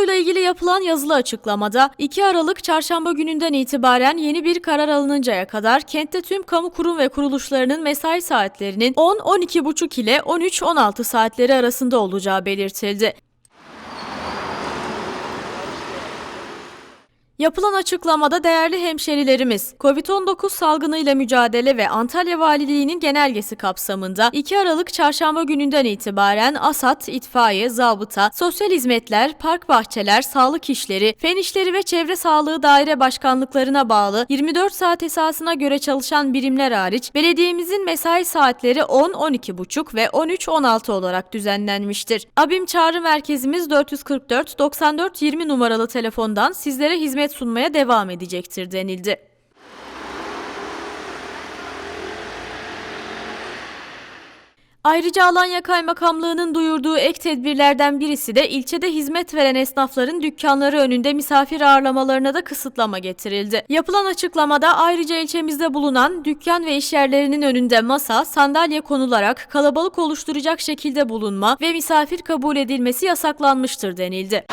Konuyla ilgili yapılan yazılı açıklamada 2 Aralık çarşamba gününden itibaren yeni bir karar alınıncaya kadar kentte tüm kamu kurum ve kuruluşlarının mesai saatlerinin 10-12.30 ile 13-16 saatleri arasında olacağı belirtildi. Yapılan açıklamada değerli hemşerilerimiz, COVID-19 salgınıyla mücadele ve Antalya Valiliği'nin genelgesi kapsamında 2 Aralık çarşamba gününden itibaren ASAT, itfaiye, zabıta, sosyal hizmetler, park bahçeler, sağlık işleri, fen işleri ve çevre sağlığı daire başkanlıklarına bağlı 24 saat esasına göre çalışan birimler hariç belediyemizin mesai saatleri 10, 12.30 ve 13-16 olarak düzenlenmiştir. ABİM çağrı merkezimiz 444 94 20 numaralı telefondan sizlere hizmet sunmaya devam edecektir denildi. Ayrıca Alanya Kaymakamlığı'nın duyurduğu ek tedbirlerden birisi de ilçede hizmet veren esnafların dükkanları önünde misafir ağırlamalarına da kısıtlama getirildi. Yapılan açıklamada ayrıca ilçemizde bulunan dükkan ve işyerlerinin önünde masa, sandalye konularak kalabalık oluşturacak şekilde bulunma ve misafir kabul edilmesi yasaklanmıştır denildi.